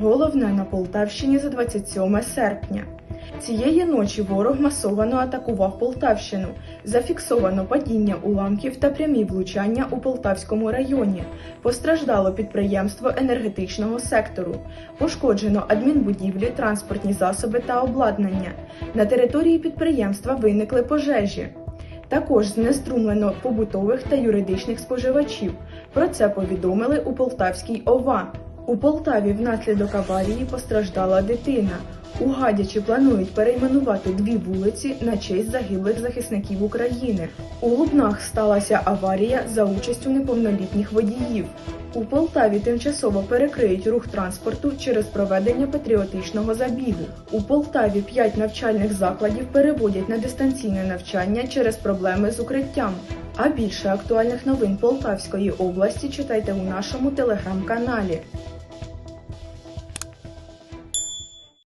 Головне на Полтавщині за 27 серпня. Цієї ночі ворог масовано атакував Полтавщину. Зафіксовано падіння уламків та прямі влучання у Полтавському районі. Постраждало підприємство енергетичного сектору. Пошкоджено адмінбудівлі, транспортні засоби та обладнання. На території підприємства виникли пожежі. Також знеструмлено побутових та юридичних споживачів. Про це повідомили у Полтавській ОВА. У Полтаві внаслідок аварії постраждала дитина. У Гадячі планують перейменувати дві вулиці на честь загиблих захисників України. У Лубнах сталася аварія за участю неповнолітніх водіїв. У Полтаві тимчасово перекриють рух транспорту через проведення патріотичного забігу. У Полтаві п'ять навчальних закладів переводять на дистанційне навчання через проблеми з укриттям. А більше актуальних новин Полтавської області читайте у нашому телеграм-каналі.